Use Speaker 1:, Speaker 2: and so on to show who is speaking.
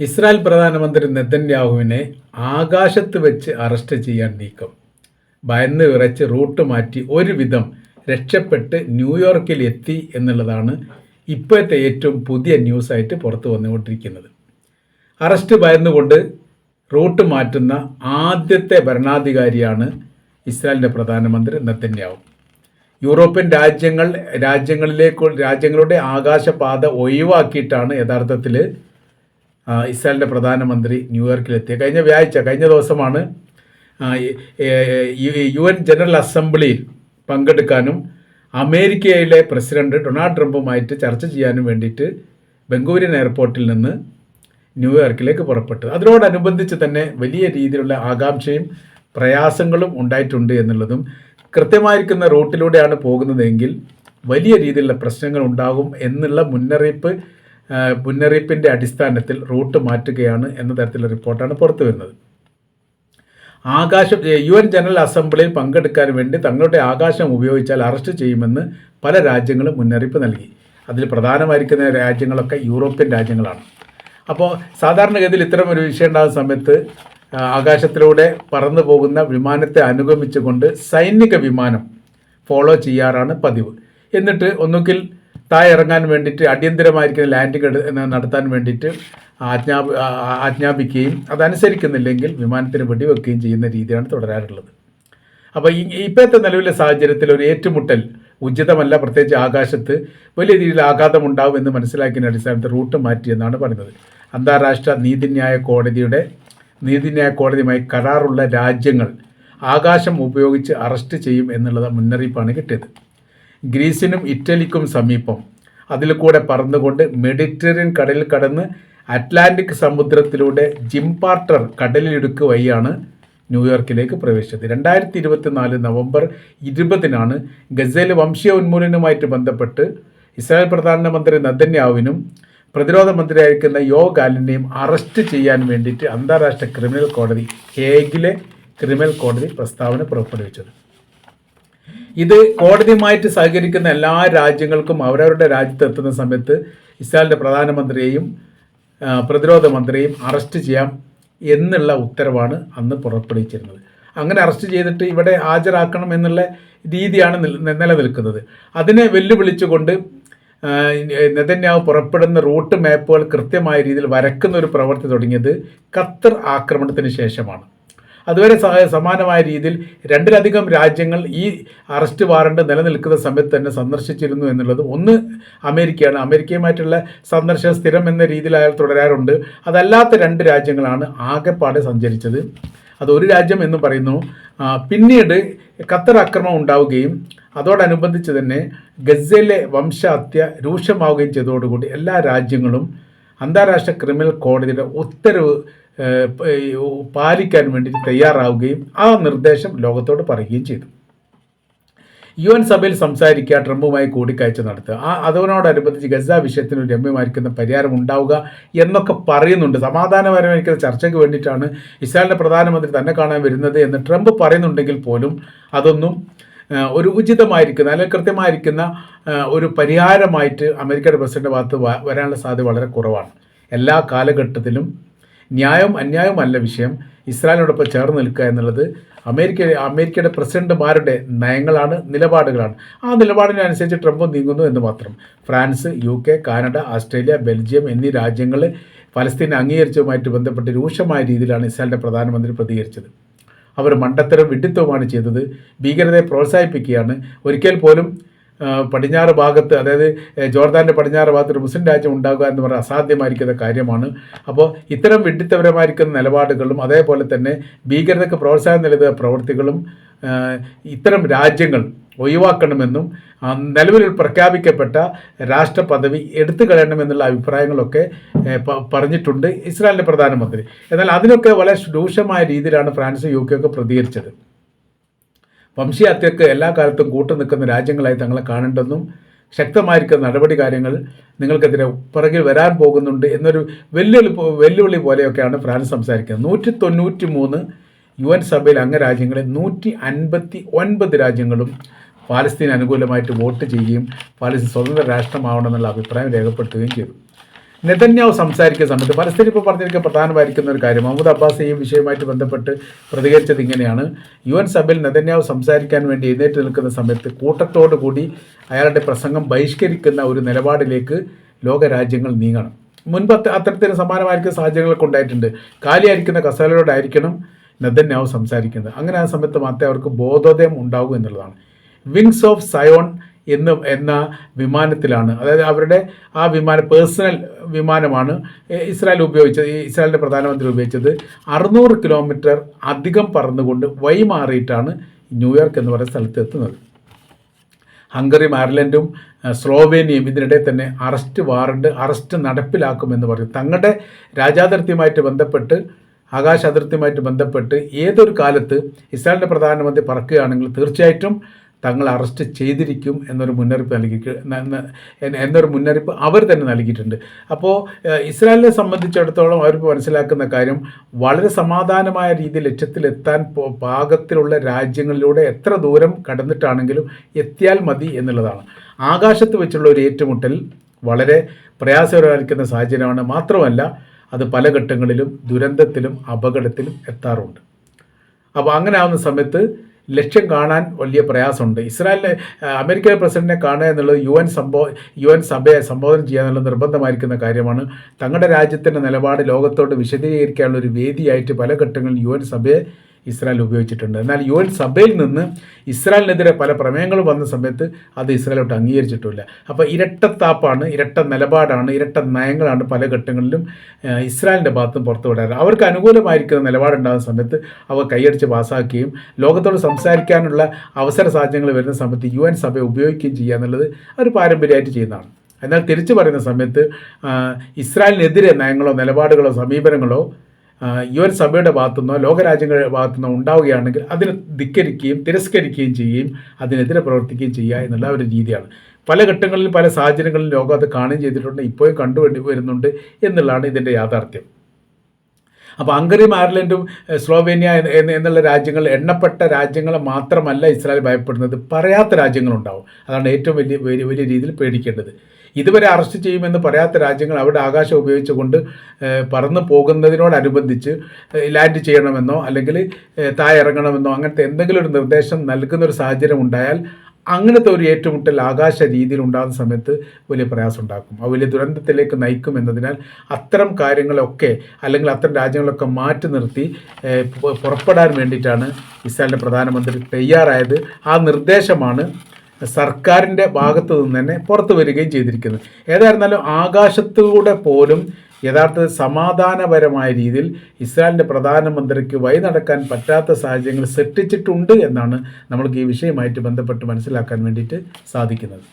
Speaker 1: Israel പ്രധാനമന്ത്രി നെതന്യാഹുവിനെ ആകാശത്ത് വെച്ച് അറസ്റ്റ് ചെയ്യാൻ നീക്കം. ഭയന്ന് വിറച്ച് റൂട്ട് മാറ്റി ഒരുവിധം രക്ഷപ്പെട്ട് ന്യൂയോർക്കിൽ എത്തി എന്നുള്ളതാണ് ഇപ്പോഴത്തെ ഏറ്റവും പുതിയ ന്യൂസായിട്ട് പുറത്തു വന്നുകൊണ്ടിരിക്കുന്നത്. അറസ്റ്റ് ഭയന്നുകൊണ്ട് റൂട്ട് മാറ്റുന്ന ആദ്യത്തെ ഭരണാധികാരിയാണ് ഇസ്രായേലിന്റെ പ്രധാനമന്ത്രി നെതന്യാഹു. യൂറോപ്യൻ രാജ്യങ്ങൾ രാജ്യങ്ങളിലേക്ക് രാജ്യങ്ങളുടെ ആകാശപാത ഒഴിവാക്കിയിട്ടാണ് യഥാർത്ഥത്തിൽ ഇസ്രായേലിന്റെ പ്രധാനമന്ത്രി ന്യൂയോർക്കിലെത്തിയത് കഴിഞ്ഞ വ്യാഴ്ച കഴിഞ്ഞ ദിവസമാണ് യു- എൻ ജനറൽ അസംബ്ലിയിൽ പങ്കെടുക്കാനും അമേരിക്കയിലെ പ്രസിഡന്റ് ഡൊണാൾഡ് ട്രംപുമായിട്ട് ചർച്ച ചെയ്യാനും വേണ്ടിയിട്ട് ബംഗൂരിൻ എയർപോർട്ടിൽ നിന്ന് ന്യൂയോർക്കിലേക്ക് പുറപ്പെട്ടത് അതിനോടനുബന്ധിച്ച് തന്നെ വലിയ രീതിയിലുള്ള ആകാംക്ഷയും പ്രയാസങ്ങളും ഉണ്ടായിട്ടുണ്ട് എന്നുള്ളതും കൃത്യമായിരിക്കുന്ന റൂട്ടിലൂടെയാണ് പോകുന്നതെങ്കിൽ വലിയ രീതിയിലുള്ള പ്രശ്നങ്ങൾ ഉണ്ടാകും എന്നുള്ള മുന്നറിയിപ്പ് മുന്നറിയിപ്പിന്റെ അടിസ്ഥാനത്തിൽ റൂട്ട് മാറ്റുകയാണ് എന്ന തരത്തിലുള്ള റിപ്പോർട്ടാണ് പുറത്തു വരുന്നത്. ആകാശം യു എൻ ജനറൽ അസംബ്ലിയിൽ പങ്കെടുക്കാൻ വേണ്ടി തങ്ങളുടെ ആകാശം ഉപയോഗിച്ചാൽ അറസ്റ്റ് ചെയ്യുമെന്ന് പല രാജ്യങ്ങളും മുന്നറിയിപ്പ് നൽകി. അതിൽ പ്രധാനമായിരിക്കുന്ന രാജ്യങ്ങളൊക്കെ യൂറോപ്യൻ രാജ്യങ്ങളാണ്. അപ്പോൾ സാധാരണഗതിയിൽ ഇത്തരം ഒരു വിഷയം ഉണ്ടാകുന്ന സമയത്ത് ആകാശത്തിലൂടെ പറന്നു പോകുന്ന വിമാനത്തെ അനുഗമിച്ചുകൊണ്ട് സൈനിക വിമാനം ഫോളോ ചെയ്യാറാണ് പതിവ്. എന്നിട്ട് ഒന്നുകിൽ താഴെ ഇറങ്ങാൻ വേണ്ടിയിട്ട് അടിയന്തരമായിരിക്കുന്ന ലാൻഡിംഗ് നടത്താൻ വേണ്ടിയിട്ട് ആജ്ഞാ ആജ്ഞാപിക്കുകയും അതനുസരിക്കുന്നില്ലെങ്കിൽ വിമാനത്തിന് വെടിവെക്കുകയും ചെയ്യുന്ന രീതിയാണ് തുടരാറുള്ളത്. അപ്പോൾ ഈ ഇപ്പോഴത്തെ നിലവിലെ സാഹചര്യത്തിൽ ഒരു ഏറ്റുമുട്ടൽ ഉചിതമല്ല പ്രത്യേകിച്ച് ആകാശത്ത് വലിയ രീതിയിൽ ആഘാതമുണ്ടാവും എന്ന് മനസ്സിലാക്കിയ അടിസ്ഥാനത്തിൽ റൂട്ട് മാറ്റിയെന്നാണ് പറയുന്നത്. അന്താരാഷ്ട്ര നീതിന്യായ കോടതിയുടെ നീതിന്യായ കോടതിയുമായി കരാറുള്ള രാജ്യങ്ങൾ ആകാശം ഉപയോഗിച്ച് അറസ്റ്റ് ചെയ്യും എന്നുള്ള മുന്നറിയിപ്പാണ് കിട്ടിയത്. ഗ്രീസിനും ഇറ്റലിക്കും സമീപം. അതിൽ കൂടെ പറന്നുകൊണ്ട് മെഡിറ്ററേനിയൻ കടലിൽ കടന്ന് അറ്റ്ലാന്റിക് സമുദ്രത്തിലൂടെ ജിംപാർട്ടർ കടലിടുക്ക് വഴിയാണ് ന്യൂയോർക്കിലേക്ക് പ്രവേശിച്ചത്. രണ്ടായിരത്തി ഇരുപത്തിനാല് നവംബർ ഇരുപതിനാണ് ഗസേൽ വംശീയ ഉന്മൂലനവുമായിട്ട് ബന്ധപ്പെട്ട് ഇസ്രായേൽ പ്രധാനമന്ത്രി നദന്യാവിനും പ്രതിരോധ മന്ത്രിയായിരിക്കുന്ന യോ ഗാലിനെയും അറസ്റ്റ് ചെയ്യാൻ വേണ്ടിയിട്ട് അന്താരാഷ്ട്ര ക്രിമിനൽ കോടതി ഹേഗിലെ ക്രിമിനൽ കോടതി പ്രസ്താവന പുറപ്പെടുവിച്ചത്. ഇത് കോടതിയുമായിട്ട് സഹകരിക്കുന്ന എല്ലാ രാജ്യങ്ങൾക്കും അവരവരുടെ രാജ്യത്ത് എത്തുന്ന സമയത്ത് ഇസ്രായേലിന്റെ പ്രധാനമന്ത്രിയെയും പ്രതിരോധ മന്ത്രിയെയും അറസ്റ്റ് ചെയ്യാം എന്നുള്ള ഉത്തരവാണ് അന്ന് പുറപ്പെടുവിച്ചിരുന്നത്. അങ്ങനെ അറസ്റ്റ് ചെയ്തിട്ട് ഇവിടെ ഹാജരാക്കണം എന്നുള്ള രീതിയാണ് നിൽ- നിലനിൽക്കുന്നത്. അതിനെ വെല്ലുവിളിച്ചുകൊണ്ട് നെതന്യാവ് പുറപ്പെടുന്ന റൂട്ട് മാപ്പുകൾ കൃത്യമായ രീതിയിൽ വരക്കുന്ന ഒരു പ്രവൃത്തി തുടങ്ങിയത് ഖത്തർ ആക്രമണത്തിന് ശേഷമാണ്. അതുവരെ സമാനമായ രീതിയിൽ രണ്ടിലധികം രാജ്യങ്ങൾ ഈ അറസ്റ്റ് വാറണ്ട് നിലനിൽക്കുന്ന സമയത്ത് തന്നെ സന്ദർശിച്ചിരുന്നു എന്നുള്ളത്. ഒന്ന് അമേരിക്കയാണ്. അമേരിക്കയുമായിട്ടുള്ള സന്ദർശനം സ്ഥിരം എന്ന രീതിയിൽ അയാൾ തുടരാറുണ്ട്. അതല്ലാത്ത രണ്ട് രാജ്യങ്ങളാണ് ആകെപ്പാടെ സഞ്ചരിച്ചത്. അത് ഒരു രാജ്യം എന്ന് പറയുന്നു. പിന്നീട് ഖത്തർ ആക്രമണം ഉണ്ടാവുകയും അതോടനുബന്ധിച്ച് തന്നെ ഗസയിലെ വംശഹത്യ രൂക്ഷമാവുകയും ചെയ്തതോടുകൂടി എല്ലാ രാജ്യങ്ങളും അന്താരാഷ്ട്ര ക്രിമിനൽ കോടതിയുടെ ഉത്തരവ് പാലിക്കാൻ വേണ്ടി തയ്യാറാവുകയും ആ നിർദ്ദേശം ലോകത്തോട് പറയുകയും ചെയ്തു. യു എൻ സഭയിൽ സംസാരിക്കുക ട്രംപുമായി കൂടിക്കാഴ്ച നടത്തുക. ആ അതിനോടനുബന്ധിച്ച് ഗസ വിഷയത്തിന് രമ്യമായിരിക്കുന്ന പരിഹാരം ഉണ്ടാവുക എന്നൊക്കെ പറയുന്നുണ്ട്. സമാധാനപരമായിരിക്കുന്ന ചർച്ചയ്ക്ക് വേണ്ടിയിട്ടാണ് ഇസ്രായേലിന്റെ പ്രധാനമന്ത്രി തന്നെ കാണാൻ വരുന്നത് എന്ന് ട്രംപ് പറയുന്നുണ്ടെങ്കിൽ പോലും അതൊന്നും ഒരു ഉചിതമായിരിക്കുന്ന അല്ലെങ്കിൽ കൃത്യമായിരിക്കുന്ന ഒരു പരിഹാരമായിട്ട് അമേരിക്കയുടെ പ്രസിഡന്റ് ഭാഗത്ത് വരാനുള്ള സാധ്യത വളരെ കുറവാണ്. എല്ലാ കാലഘട്ടത്തിലും ന്യായവും അല്ല വിഷയം. ഇസ്രായേലിനോടൊപ്പം ചേർന്ന് നിൽക്കുക എന്നുള്ളത് അമേരിക്ക അമേരിക്കയുടെ പ്രസിഡന്റുമാരുടെ നയങ്ങളാണ് നിലപാടുകളാണ്. ആ നിലപാടിനനുസരിച്ച് ട്രംപ് നീങ്ങുന്നു എന്ന് മാത്രം. France U K Canada Australia Belgium എന്നീ രാജ്യങ്ങൾ ഫലസ്തീൻ അംഗീകരിച്ചതുമായിട്ട് ബന്ധപ്പെട്ട് രൂക്ഷമായ രീതിയിലാണ് ഇസ്രായേലിന്റെ പ്രധാനമന്ത്രി പ്രതികരിച്ചത്. അവർ മണ്ടത്തരം വിഡിത്തവുമാണ് ചെയ്തത്. ഭീകരതയെ പ്രോത്സാഹിപ്പിക്കുകയാണ്. ഒരിക്കൽ പോലും പടിഞ്ഞാറ് ഭാഗത്ത് അതായത് ജോർദാന്റെ പടിഞ്ഞാറ് ഭാഗത്ത് ഒരു മുസ്ലിം രാജ്യം ഉണ്ടാകുക എന്ന് പറഞ്ഞാൽ അസാധ്യമായിരിക്കുന്ന കാര്യമാണ്. അപ്പോൾ ഇത്തരം വിഡിത്തപരമായിരിക്കുന്ന നിലപാടുകളും അതേപോലെ തന്നെ ഭീകരതയ്ക്ക് പ്രോത്സാഹനം നൽകുന്ന പ്രവൃത്തികളും ഇത്തരം രാജ്യങ്ങൾ ഒഴിവാക്കണമെന്നും നിലവിൽ പ്രഖ്യാപിക്കപ്പെട്ട രാഷ്ട്ര പദവി എടുത്തു കളയണമെന്നുള്ള അഭിപ്രായങ്ങളൊക്കെ പറഞ്ഞിട്ടുണ്ട് ഇസ്രായേലിന്റെ പ്രധാനമന്ത്രി. എന്നാൽ അതിനൊക്കെ വളരെ രൂക്ഷമായ രീതിയിലാണ് ഫ്രാൻസ് യു കെ ഒക്കെ പ്രതികരിച്ചത്. വംശീയഹത്യക്ക് എല്ലാ കാലത്തും കൂട്ടു നിൽക്കുന്ന രാജ്യങ്ങളായി തങ്ങളെ കാണേണ്ടെന്നും ശക്തമായിരിക്കുന്ന നടപടി കാര്യങ്ങൾ നിങ്ങൾക്കെതിരെ പിറകിൽ വരാൻ പോകുന്നുണ്ട് എന്നൊരു വെല്ലുവിളി വെല്ലുവിളി പോലെയൊക്കെയാണ് ഫ്രാൻസ് സംസാരിക്കുന്നത്. നൂറ്റി തൊണ്ണൂറ്റി മൂന്ന് യു എൻ സഭയിൽ അംഗരാജ്യങ്ങളിൽ നൂറ്റി അൻപത്തി ഒൻപത് രാജ്യങ്ങളും പാലസ്തീൻ അനുകൂലമായിട്ട് വോട്ട് ചെയ്യുകയും പാലസ്തീൻ സ്വതന്ത്ര രാഷ്ട്രമാവണമെന്നുള്ള അഭിപ്രായം രേഖപ്പെടുത്തുകയും ചെയ്തു. നെതന്യാവ് സംസാരിക്കുന്ന സമയത്ത് പലസ്തീൻ ഇപ്പോൾ പറഞ്ഞിരിക്കുന്ന പ്രധാനമായിരിക്കുന്ന ഒരു കാര്യം മുഹമ്മദ് അബ്ബാസ് ഈ വിഷയവുമായിട്ട് ബന്ധപ്പെട്ട് പ്രതികരിച്ചത് ഇങ്ങനെയാണ്. യു എൻ സഭയിൽ നെതന്യാവ് സംസാരിക്കാൻ വേണ്ടി എഴുന്നേറ്റ് നിൽക്കുന്ന സമയത്ത് കൂട്ടത്തോടു കൂടി അയാളുടെ പ്രസംഗം ബഹിഷ്കരിക്കുന്ന ഒരു നിലപാടിലേക്ക് ലോകരാജ്യങ്ങൾ നീങ്ങണം. മുൻപ് അത്ത- അത്തരത്തിന് സമാനമായിരിക്കുന്ന സാഹചര്യങ്ങളൊക്കെ ഉണ്ടായിട്ടുണ്ട്. കാലിയായിരിക്കുന്ന കസേലയോടായിരിക്കണം നെതന്യാവ് സംസാരിക്കുന്നത്. അങ്ങനെ ആ സമയത്ത് മാത്രമേ അവർക്ക് ബോധോദയം ഉണ്ടാകൂ എന്നുള്ളതാണ്. വിങ്സ് ഓഫ് സയോൺ എന്ന് എന്ന വിമാനത്തിലാണ്. അതായത് അവരുടെ ആ വിമാനം പേഴ്സണൽ വിമാനമാണ് ഇസ്രായേൽ ഉപയോഗിച്ചത് ഇസ്രായേലിന്റെ പ്രധാനമന്ത്രി ഉപയോഗിച്ചത്. അറുന്നൂറ് കിലോമീറ്റർ അധികം പറന്നുകൊണ്ട് വഴിമാറിയിട്ടാണ് ന്യൂയോർക്ക് എന്ന് പറയുന്ന സ്ഥലത്ത് എത്തുന്നത്. ഹംഗറിയും അയർലൻഡും സ്ലോവേനിയയും ഇതിനിടെ തന്നെ അറസ്റ്റ് വാറണ്ട് അറസ്റ്റ് നടപ്പിലാക്കുമെന്ന് പറയും തങ്ങളുടെ രാജാതിർത്തിയുമായിട്ട് ബന്ധപ്പെട്ട് ആകാശ അതിർത്തിയുമായിട്ട് ബന്ധപ്പെട്ട് ഏതൊരു കാലത്ത് ഇസ്രായേലിന്റെ പ്രധാനമന്ത്രി പറക്കുകയാണെങ്കിൽ തീർച്ചയായിട്ടും തങ്ങൾ അറസ്റ്റ് ചെയ്തിരിക്കും എന്നൊരു മുന്നറിയിപ്പ് നൽകി എന്നൊരു മുന്നറിയിപ്പ് അവർ തന്നെ നൽകിയിട്ടുണ്ട്. അപ്പോൾ ഇസ്രായേലിനെ സംബന്ധിച്ചിടത്തോളം അവർ മനസ്സിലാക്കുന്ന കാര്യം വളരെ സമാധാനമായ രീതിയിൽ ലക്ഷ്യത്തിലെത്താൻ പാകത്തിലുള്ള രാജ്യങ്ങളിലൂടെ എത്ര ദൂരം കടന്നിട്ടാണെങ്കിലും എത്തിയാൽ മതി എന്നുള്ളതാണ്. ആകാശത്ത് വെച്ചുള്ള ഒരു ഏറ്റുമുട്ടൽ വളരെ പ്രയാസകരമായിരിക്കുന്ന സാഹചര്യമാണ്. മാത്രമല്ല അത് പല ഘട്ടങ്ങളിലും ദുരന്തത്തിലും അപകടത്തിലും എത്താറുണ്ട്. അപ്പോൾ അങ്ങനെ ആവുന്ന സമയത്ത് ലക്ഷ്യം കാണാൻ വലിയ പ്രയാസമുണ്ട്. ഇസ്രായേലിലെ ആ, അമേരിക്കൻ പ്രസിഡന്റിനെ കാണുക എന്നുള്ളത് യു എൻ സംബോ യു എൻ സഭയെ സംബോധന ചെയ്യുക എന്നുള്ള നിർബന്ധമായിരിക്കുന്ന കാര്യമാണ്. തങ്ങളുടെ രാജ്യത്തിന്റെ നിലപാട് ലോകത്തോട് വിശദീകരിക്കാനുള്ള ഒരു വേദിയായിട്ട് പല ഘട്ടങ്ങളിൽ യു എൻ സഭയെ ഇസ്രായേൽ ഉപയോഗിച്ചിട്ടുണ്ട്. എന്നാൽ യു എൻ സഭയിൽ നിന്ന് ഇസ്രായേലിനെതിരെ പല പ്രമേയങ്ങളും വന്ന സമയത്ത് അത് ഇസ്രായേലോട്ട് അംഗീകരിച്ചിട്ടില്ല. അപ്പോൾ ഇരട്ടത്താപ്പാണ് ഇരട്ട നിലപാടാണ് ഇരട്ട നയങ്ങളാണ് പല ഘട്ടങ്ങളിലും ഇസ്രായേലിന്റെ ഭാഗത്തും പുറത്തു വിടാറ് അവർക്ക് അനുകൂലമായിരിക്കുന്ന നിലപാടുണ്ടാകുന്ന സമയത്ത് അവ കൈയടിച്ച് പാസ്സാക്കുകയും ലോകത്തോട് സംസാരിക്കാനുള്ള അവസര സാഹചര്യങ്ങൾ വരുന്ന സമയത്ത് യു എൻ സഭയെ ഉപയോഗിക്കുകയും ചെയ്യുക എന്നുള്ളത് അവർ പാരമ്പര്യമായിട്ട് ചെയ്യുന്നതാണ്. എന്നാൽ തിരിച്ചു പറയുന്ന സമയത്ത് ഇസ്രായേലിനെതിരെ നയങ്ങളോ നിലപാടുകളോ സമീപനങ്ങളോ യു എൻ സഭയുടെ ഭാഗത്തുനിന്നോ ലോകരാജ്യങ്ങളുടെ ഭാഗത്തുനിന്നോ ഉണ്ടാവുകയാണെങ്കിൽ അതിനെ ധിക്കരിക്കുകയും തിരസ്കരിക്കുകയും ചെയ്യുകയും അതിനെതിരെ പ്രവർത്തിക്കുകയും ചെയ്യുക എന്നുള്ള ഒരു രീതിയാണ്. പല ഘട്ടങ്ങളിൽ പല സാഹചര്യങ്ങളിലും ലോകം അത് കാണുകയും ചെയ്തിട്ടുണ്ട്. ഇപ്പോഴും കണ്ടുവേണ്ടി വരുന്നുണ്ട് എന്നുള്ളതാണ് ഇതിന്റെ യാഥാർത്ഥ്യം. അപ്പോൾ ഹംഗറിയും അയർലൻഡും സ്ലോവേനിയ എന്ന് എന്ന് എന്നുള്ള രാജ്യങ്ങൾ എണ്ണപ്പെട്ട രാജ്യങ്ങളെ മാത്രമല്ല ഇസ്രായേൽ ഭയപ്പെടുന്നത്. പറയാത്ത രാജ്യങ്ങളുണ്ടാവും. അതാണ് ഏറ്റവും വലിയ വലിയ രീതിയിൽ പേടിക്കേണ്ടത്. ഇതുവരെ അറസ്റ്റ് ചെയ്യുമെന്ന് പറയാത്ത രാജ്യങ്ങൾ അവിടെ ആകാശം ഉപയോഗിച്ചുകൊണ്ട് പറന്നു പോകുന്നതിനോടനുബന്ധിച്ച് ലാൻഡ് ചെയ്യണമെന്നോ അല്ലെങ്കിൽ താഴെ ഇറങ്ങണമെന്നോ അങ്ങനത്തെ എന്തെങ്കിലും ഒരു നിർദ്ദേശം നൽകുന്ന ഒരു സാഹചര്യം ഉണ്ടായാൽ അങ്ങനത്തെ ഒരു ഏറ്റുമുട്ടൽ ആകാശ രീതിയിൽ ഉണ്ടാകുന്ന സമയത്ത് വലിയ പ്രയാസം ഉണ്ടാക്കും. അത് വലിയ ദുരന്തത്തിലേക്ക് നയിക്കും എന്നതിനാൽ അത്തരം കാര്യങ്ങളൊക്കെ അല്ലെങ്കിൽ അത്തരം രാജ്യങ്ങളൊക്കെ മാറ്റി നിർത്തി പുറപ്പെടാൻ വേണ്ടിയിട്ടാണ് ഇസ്രായേലിന്റെ പ്രധാനമന്ത്രി തയ്യാറായത്. ആ നിർദ്ദേശമാണ് സർക്കാരിന്റെ ഭാഗത്തു നിന്ന് തന്നെ പുറത്തു വരികയും ചെയ്തിരിക്കുന്നത് ഏതായിരുന്നാലും ആകാശത്തൂടെ പോലും യഥാർത്ഥത്തിൽ സമാധാനപരമായ രീതിയിൽ ഇസ്രായേലിന്റെ പ്രധാനമന്ത്രിക്ക് വഴി നടക്കാൻ പറ്റാത്ത സാഹചര്യങ്ങൾ സൃഷ്ടിച്ചിട്ടുണ്ട് എന്നാണ് നമ്മൾക്ക് ഈ വിഷയമായിട്ട് ബന്ധപ്പെട്ട് മനസ്സിലാക്കാൻ വേണ്ടിയിട്ട് സാധിക്കുന്നത്.